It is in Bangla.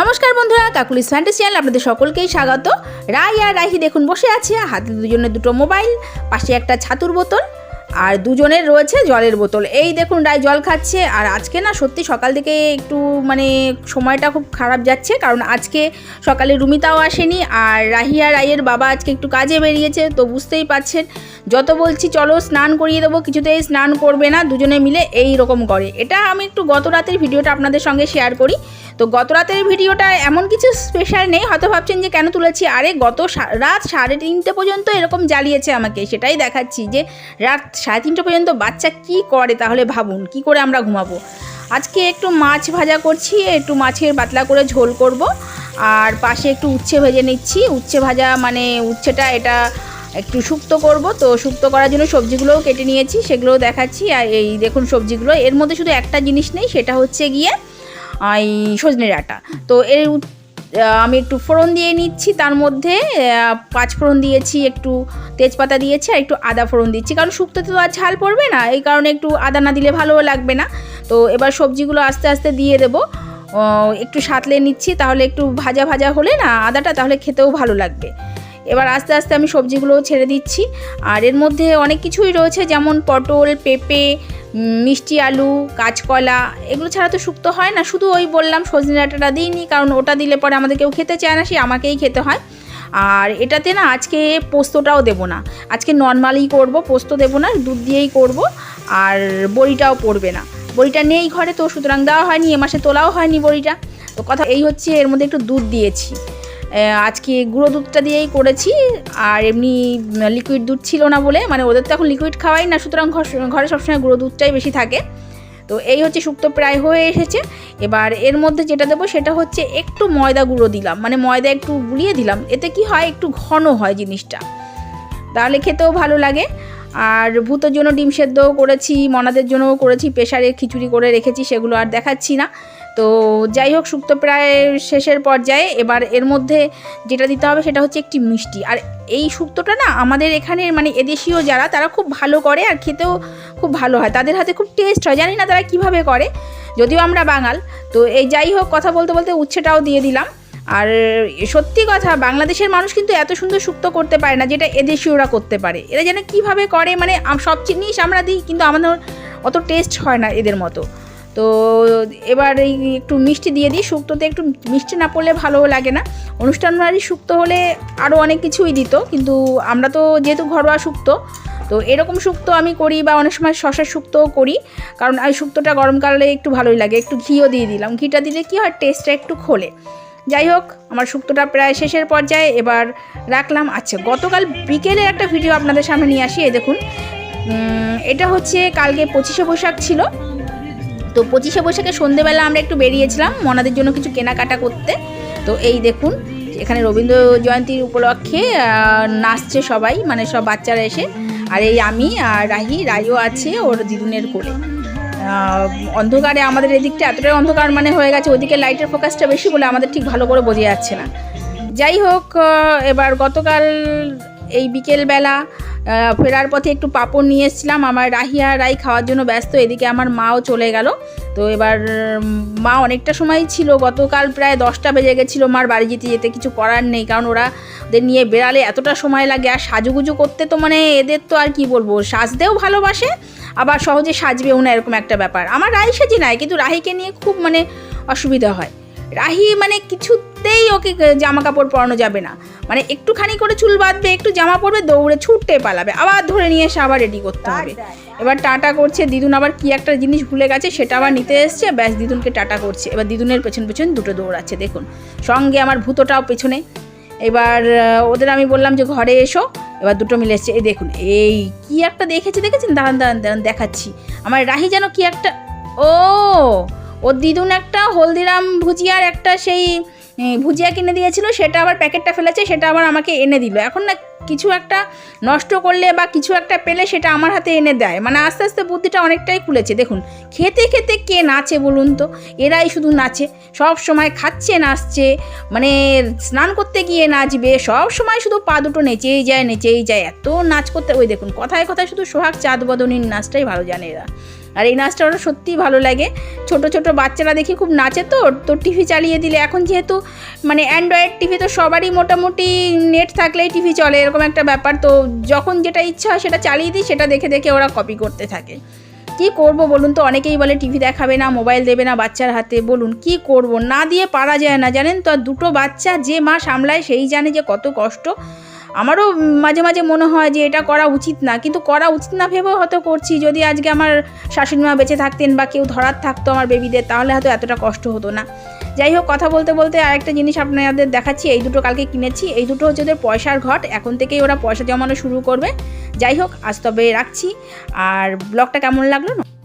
নমস্কার বন্ধুরা, কাকুলিস ফ্যান্টাসি চ্যানেল আপনাদের সকলকেই স্বাগত। রাই আর রাহি দেখুন বসে আছে, হাতে দুজনের দুটো মোবাইল, পাশে একটা ছাতুর বোতল। আর দুজনের রয়েছে জলের বোতল। এই দেখুন রাই জল খাচ্ছে, আর আজকে না সত্যি সকাল থেকে একটু মানে সময়টা খুব খারাপ যাচ্ছে, কারণ আজকে সকালে রুমিতাও আসেনি, আর রাহিয়া রায়ের বাবা আজকে একটু কাজে বেরিয়েছে, তো বুঝতেই পাচ্ছেন যত বলছি চলো স্নান করিয়ে দেবো, কিছুতেই স্নান করবে না, দুজনে মিলে এই রকম করে। এটা আমি একটু গত রাতের ভিডিওটা আপনাদের সঙ্গে শেয়ার করি। তো গত রাতের ভিডিওটা এমন কিছু স্পেশাল নেই, হয়তো ভাবছেন যে কেন তুলেছি? আরে গত রাত সাড়ে তিনটে পর্যন্ত এরকম জ্বালিয়েছে আমাকে, সেটাই দেখাচ্ছি যে রাত সাড়ে তিনটে পর্যন্ত বাচ্চা কি করে তাহলে ভাবুন, কি করে আমরা ঘুমাবো? আজকে একটু মাছ ভাজা করছি, একটু মাছের পাতলা করে ঝোল করব, আর পাশে একটু উচ্ছে ভেজে নিচ্ছি। উচ্ছে ভাজা মানে উচ্ছেটা এটা একটু শুক্তো করব, তো শুক্তো করার জন্য সবজিগুলোও কেটে নিয়েছি, সেগুলোও দেখাচ্ছি। আর এই দেখুন সবজিগুলো, এর মধ্যে শুধু একটা জিনিস নেই, সেটা হচ্ছে গিয়ে এই সজনে ডাঁটা। তো এর আমি একটু ফোড়ন দিয়ে নিচ্ছি, তার মধ্যে পাঁচ ফোড়ন দিয়েছি, একটু তেজপাতা দিয়েছি আর একটু আদা ফোড়ন দিচ্ছি। কারণ শুক্তোতে তো আর ঝাল পড়বে না, এই কারণে একটু আদা না দিলে ভালোও লাগবে না। তো এবার সবজিগুলো আস্তে আস্তে দিয়ে দেবো। একটু সাঁতলে নিচ্ছি, তাহলে একটু ভাজা ভাজা হলে না আদাটা, তাহলে খেতেও ভালো লাগবে। এবার আস্তে আস্তে আমি সবজিগুলোও ছেড়ে দিচ্ছি। আর এর মধ্যে অনেক কিছুই রয়েছে, যেমন পটল, পেঁপে মিষ্টি আলু, কাঁচকলা, এগুলো ছাড়া তো শুক্তো হয় না। শুধু ওই বললাম সজনে ডাঁটাটা দিইনি, কারণ ওটা দিলে পরে আমাদের কেউ খেতে চায় না, সে আমাকেই খেতে হয়। আর এটাতে না আজকে পোস্তটাও দেবো না। আজকে নর্মালি করব, পোস্ত দেবো না, দুধ দিয়েই করব, আর বড়িটাও পড়বে না। বড়িটা নেই ঘরে তো, সুতরাং দেওয়া হয়নি, এ মাসে তোলাও হয়নি বড়িটা। তো কথা এই হচ্ছে, এর মধ্যে একটু দুধ দিয়েছি। আজকে গুঁড়ো দুধটা দিয়েই করেছি, আর এমনি লিকুইড দুধ ছিল না বলে মানে ওদের তো এখন লিকুইড খাওয়াই না, সুতরাং ঘর- সবসময় গুঁড়ো দুধটাই বেশি থাকে। তো এই হচ্ছে শুক্তো প্রায় হয়ে এসেছে। এবার এর মধ্যে যেটা দেবো সেটা হচ্ছে একটু ময়দা গুঁড়ো দিলাম মানে ময়দা একটু গুলিয়ে দিলাম, এতে কি হয়, একটু ঘন হয় জিনিসটা। তাহলে খেতেও ভালো লাগে। আর ভূতের জন্য ডিম সেদ্ধও করেছি, মনাদের জন্যও করেছি প্রেশারে খিচুড়ি করে রেখেছি, সেগুলো আর দেখাচ্ছি না। তো যাই হোক শুক্তো প্রায় শেষের পর্যায়ে এবার এর মধ্যে যেটা দিতে হবে সেটা হচ্ছে একটি মিষ্টি। আর এই শুক্তোটা না আমাদের এখানের মানে এদেশীয় যারা, তারা খুব ভালো করে আর খেতেও খুব ভালো হয়। তাদের হাতে খুব টেস্ট হয়। জানি না তারা কীভাবে করে, যদিও আমরা বাঙাল। তো এই যাই হোক, কথা বলতে বলতে উচ্ছেটাও দিয়ে দিলাম। আর সত্যি কথা, বাংলাদেশের মানুষ কিন্তু এত সুন্দর শুক্তো করতে পারে না যেটা এদেশীয়রা করতে পারে। এরা যেন কীভাবে করে মানে সব জিনিস আমরা দিই, কিন্তু আমাদের অত টেস্ট হয় না এদের মতো। তো এবার এই একটু মিষ্টি দিয়ে দিই। শুক্তোতে একটু মিষ্টি না পড়লে ভালোও লাগে না। অনুষ্ঠান বাড়ির শুক্তো হলে আরও অনেক কিছুই দিত, কিন্তু আমরা তো যেহেতু ঘরোয়া শুক্তো, তো এরকম শুক্তো আমি করি বা অনেক সময় শশার শুক্তোও করি। কারণ এই শুক্তোটা গরমকালে একটু ভালোই লাগে, একটু ঘিও দিয়ে দিলাম। ঘিটা দিলে কি হয়? টেস্টটা একটু খোলে। যাই হোক, আমার শুক্তোটা প্রায় শেষের পর্যায়ে এবার রাখলাম। আচ্ছা গতকাল বিকেলে একটা ভিডিও আপনাদের সামনে নিয়ে আসি, এই দেখুন। এটা হচ্ছে কালকে পঁচিশে বৈশাখ ছিল। তো পঁচিশে বৈশাখে সন্ধেবেলা আমরা একটু বেরিয়েছিলাম মনাদের জন্য কিছু কেনাকাটা করতে। তো এই দেখুন, এখানে রবীন্দ্র জয়ন্তীর উপলক্ষে নাচছে সবাই মানে সব বাচ্চারা এসে। আর এই আমি আর রাহি রাইও আছে ওর দিদুনের কোলে। অন্ধকারে আমাদের এদিকটা এতটাই অন্ধকার মানে হয়ে গেছে ওদিকে লাইটের ফোকাসটা বেশি বলে আমাদের ঠিক ভালো করে বোঝা যাচ্ছে না। যাই হোক এবার গতকাল এই বিকেলবেলা ফেরার পথে একটু পাঁপড় নিয়ে এসেছিলাম। আমার রাহিয়া রাই খাওয়ার জন্য ব্যস্ত, এদিকে আমার মাও চলে গেল। তো এবার মা অনেকটা সময় ছিল। গতকাল প্রায় দশটা বেজে গেছিল মার বাড়ি যেতে যেতে, কিছু করার নেই, কারণ ওরা ওদের নিয়ে বেড়ালে এতটা সময় লাগে। আর সাজুগুজু করতে তো মানে এদের তো আর কি বলব, সাজতেও ভালোবাসে, আবার সহজে সাজবেও না, এরকম একটা ব্যাপার। আমার রাহি সাজি নাই, কিন্তু রাহিকে নিয়ে খুব মানে অসুবিধা হয়। রাহি মানে কিছুতেই ওকে জামা কাপড় পরানো যাবে না। মানে একটুখানি করে চুল বাঁধবে একটু জামা পরবে দৌড়ে ছুটতে পালাবে। আবার ধরে নিয়ে এসে আবার রেডি করতে হবে। এবার টাটা করছে দিদুন আবার কি একটা জিনিস ভুলে গেছে সেটা আবার নিতে এসছে। ব্যাস দিদুনকে টাটা করছে। এবার দিদুনের পেছন পেছন দুটো দৌড়াচ্ছে দেখুন। সঙ্গে আমার ভূতটাও পেছনে। এবার ওদের আমি বললাম যে ঘরে এসো। এবার দুটো মিলে এসছে। এই দেখুন এই কি একটা দেখেছে দেখেছেন? দাঁড়ান দাঁড়ান দাঁড়ান দেখাচ্ছি। আমার রাহি যেন কি একটা ও ওর দিদুন একটা হলদিরাম ভুজিয়ার একটা সেই ভুজিয়া কিনে দিয়েছিল, সেটা আবার প্যাকেটটা ফেলেছে, সেটা আবার আমাকে এনে দিল। এখন না কিছু একটা নষ্ট করলে বা কিছু একটা পেলে সেটা আমার হাতে এনে দেয়। মানে আস্তে আস্তে বুদ্ধিটা অনেকটাই খুলেছে। দেখুন, খেতে খেতে কে নাচে বলুন তো? এরাই শুধু নাচে। সব সময় খাচ্ছে, নাচছে মানে স্নান করতে গিয়ে নাচবে। সব সময় শুধু পা দুটো নেচেই যায় নেচেই যায়। এত নাচ করতে, ওই দেখুন, কথায় কথায় শুধু সোহাগ চাঁদ বদনীর নাচটাই ভালো জানে এরা। আর এই নাচটা ওরা সত্যিই ভালো লাগে। ছোট ছোট বাচ্চারা দেখি খুব নাচে তো তো টিভি চালিয়ে দিলে। এখন যেহেতু মানে অ্যান্ড্রয়েড টিভি তো সবারই মোটামুটি নেট থাকলেই টিভি চলে, এরকম একটা ব্যাপার। তো যখন যেটা ইচ্ছা হয় সেটা চালিয়ে দিই, সেটা দেখে দেখে ওরা কপি করতে থাকে। কি করব বলুন তো? অনেকেই বলে টিভি দেখাবে না, মোবাইল দেবে না বাচ্চার হাতে। বলুন, কি করব? না দিয়ে পারা যায় না। জানেন তো? আর দুটো বাচ্চা যে মা সামলায়, সেই জানে যে কত কষ্ট। আমারও মাঝে মাঝে মনে হয় যে এটা করা উচিত না। কিন্তু করা উচিত না ভেবেও হয়তো করছি। যদি আজকে আমার শাশুড়ি মা বেঁচে থাকতেন বা কেউ ধরার থাকতো আমার বেবিদের তাহলে হয়তো এতটা কষ্ট হতো না। যাই হোক, কথা বলতে বলতে আরেকটা জিনিস আপনাদের দেখাচ্ছি। এই দুটো কালকে কিনেছি। এই দুটো হচ্ছে ওদের পয়সার ঘট। এখন থেকেই ওরা পয়সা জমানো শুরু করবে। যাই হোক, আজ তবে রাখছি। আর ব্লগটা কেমন লাগল?